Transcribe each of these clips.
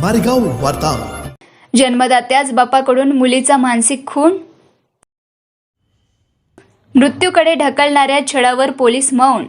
मारेगाव वार्ता. जन्मदात्याच बापाकडून मुलीचा मानसिक खून? मृत्यूकडे ढकलणाऱ्या छळावर पोलीस मौन.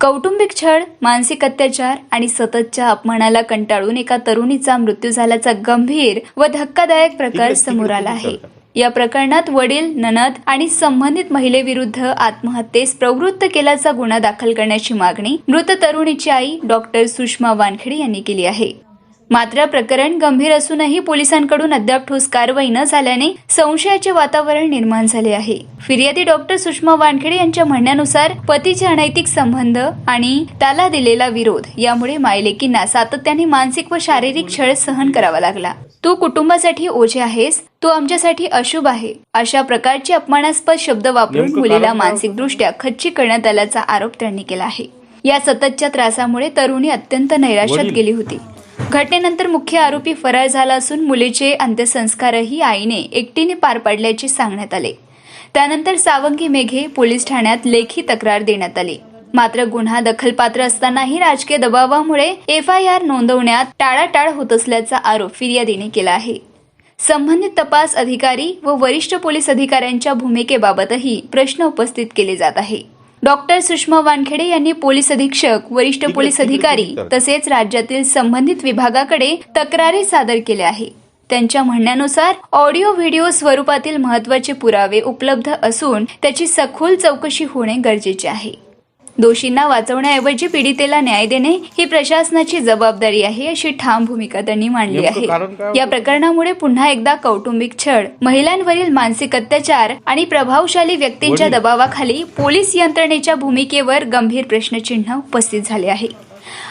कौटुंबिक छळ मानसिक अत्याचार आणि सततच्या अपमानाला कंटाळून एका तरुणीचा मृत्यू झाल्याचा गंभीर व धक्कादायक प्रकार समोर आला आहे. या प्रकरणात वडील ननद आणि संबंधित महिलेविरुद्ध आत्महत्येस प्रवृत्त केल्याचा गुन्हा दाखल करण्याची मागणी मृत तरुणीची आई डॉक्टर सुषमा वानखेडे यांनी केली आहे. मात्र प्रकरण गंभीर असूनही पोलिसांकडून अद्याप ठोस कारवाई न झाल्याने संशयाचे वातावरण निर्माण झाले आहे. फिर्यादी डॉक्टर सुषमा वानखेडे यांच्या म्हणण्यानुसार पतीचे अनैतिक संबंध आणि त्याला दिलेला विरोध यामुळे मायलेकींना सातत्याने मानसिक व शारीरिक छळ सहन करावा लागला. तू कुटुंबासाठी ओझे आहेस तू आमच्यासाठी अशुभ आहे अशा प्रकारचे अपमानास्पद शब्द वापरून मुलीला? मानसिकदृष्ट्या खच्ची करण्यात आल्याचा आरोप त्यांनी केला आहे. या सततच्या त्रासामुळे तरुणी अत्यंत नैराश्यात. गेली होती. घटनेनंतर मुख्य आरोपी फरार झाला असून मुलीचे अंत्यसंस्कारही आईने एकटीने पार पाडल्याचे सांगण्यात आले. त्यानंतर सावंगी मेघे पोलीस ठाण्यात लेखी तक्रार देण्यात आली. मात्र गुन्हा दखलपात्र असतानाही राजकीय दबावामुळे एफ आय आर नोंदवण्यात टाळाटाळ होत असल्याचा आरोप फिर्यादीने केला आहे. संबंधित तपास अधिकारी व वरिष्ठ पोलीस अधिकाऱ्यांच्या भूमिकेबाबतही प्रश्न उपस्थित केले जात आहे. डॉक्टर सुषमा वानखेडे यांनी पोलीस अधीक्षक वरिष्ठ पोलीस अधिकारी. तसेच राज्यातील संबंधित विभागाकडे तक्रारी सादर केल्या आहे त्यांच्या म्हणण्यानुसार ऑडिओ व्हिडिओ स्वरूपातील महत्त्वाचे पुरावे उपलब्ध असून त्याची सखोल चौकशी होणे गरजेचे आहे दोषींना वाचवण्याऐवजी पीडितेला न्याय देणे ही प्रशासनाची जबाबदारी आहे अशी ठाम भूमिका त्यांनी मांडली आहे. या प्रकरणामुळे पुन्हा एकदा कौटुंबिक छळ महिलांवरील मानसिक अत्याचार आणि प्रभावशाली व्यक्तींच्या. दबावाखाली पोलीस यंत्रणेच्या भूमिकेवर गंभीर प्रश्नचिन्ह उपस्थित झाले आहे.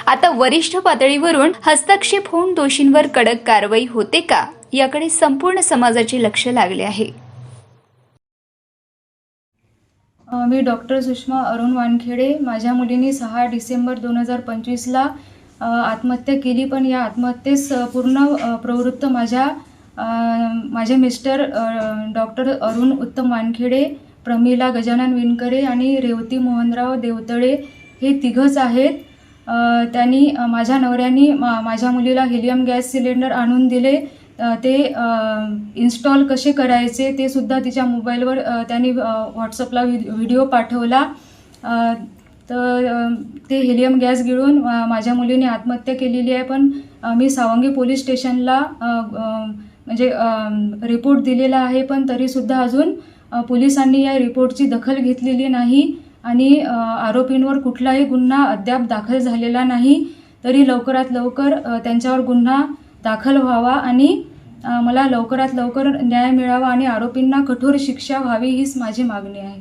आता वरिष्ठ पातळीवरून हस्तक्षेप होऊन दोषींवर कडक कारवाई होते का याकडे संपूर्ण समाजाचे लक्ष लागले आहे. मी डॉक्टर सुषमा अरुण वानखेडे. माझ्या मुलीने सहा डिसेंबर दोन हजार पंचवीसला आत्महत्या केली पण या आत्महत्येस पूर्ण प्रवृत्त माझ्या माझे मिस्टर डॉक्टर अरुण उत्तम वानखेडे प्रमिला गजानन विणकरे आणि रेवती मोहनराव देवतळे हे तिघंच आहेत. त्यांनी माझ्या नवऱ्यानी मा माझ्या मुलीला हेलियम गॅस सिलेंडर आणून दिले. ते इन्स्टॉल कसे करायचे ते सुद्धा तिच्या मोबाईलवर त्यांनी व्हॉट्सअपला व्हि व्हिडिओ पाठवला. तर ते हेलियम गॅस गिळून माझ्या मुलीने आत्महत्या केलेली आहे. पण मी सावंगी पोलीस स्टेशनला म्हणजे रिपोर्ट दिलेला आहे. पण तरीसुद्धा अजून पोलिसांनी या रिपोर्टची दखल घेतलेली नाही. आणि आरोपींवर कुठलाही गुन्हा अद्याप दाखल झालेला नाही. तरी लवकरात लवकर त्यांच्यावर गुन्हा दाखल व्हावा आणि मला लवकरात लवकर न्याय मिळावा आणि आरोपींना कठोर शिक्षा व्हावी हीच माझी मागणी आहे.